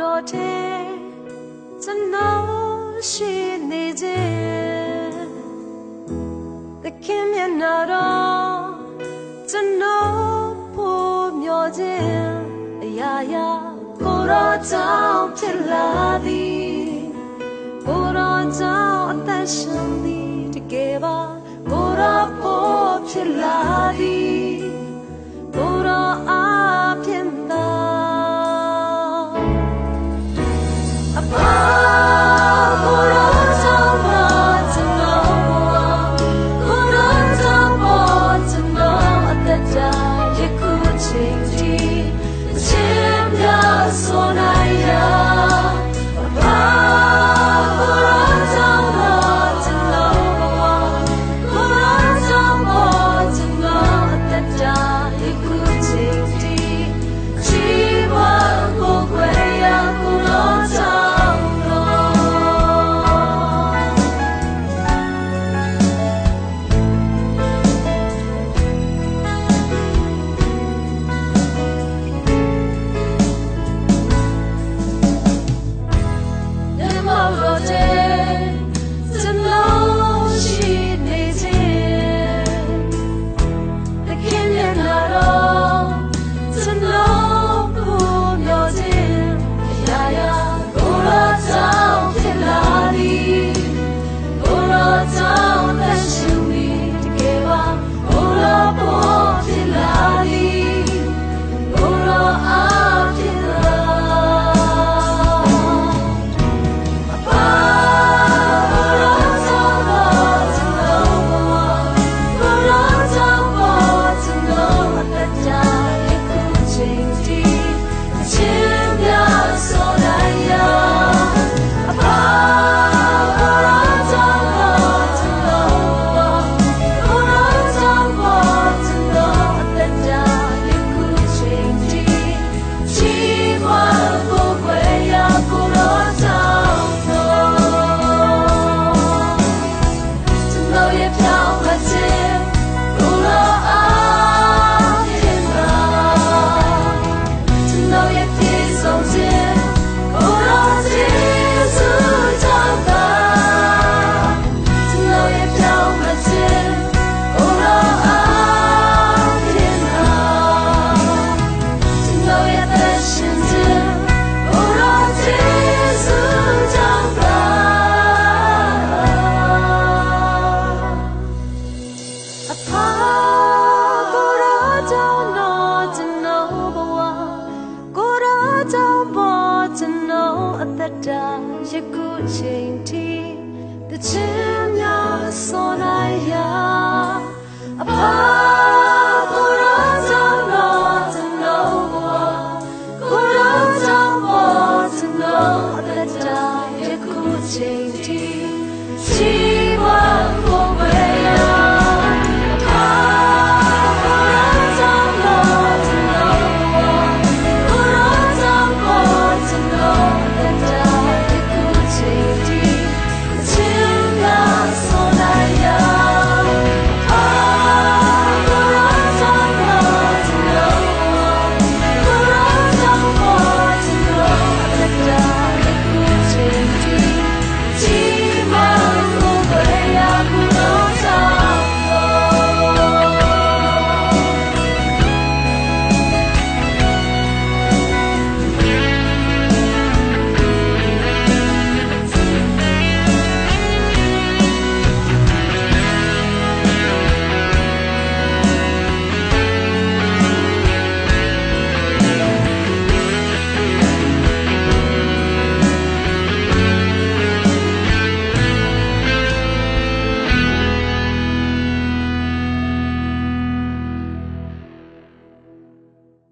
တော်ထဲကျွန်တော်ရှိနေခြင်းသခင်မျက်နာတော်ကျွန်တော်ဖို့မျောခြင်းအရာရာကိုရောကြောင့်ဖြစ်လာသည်ကိုရောကြောင့်အသက်ရှင်သည်တကယ်ပါကိုရောဖို့ဖြစ်လာ change.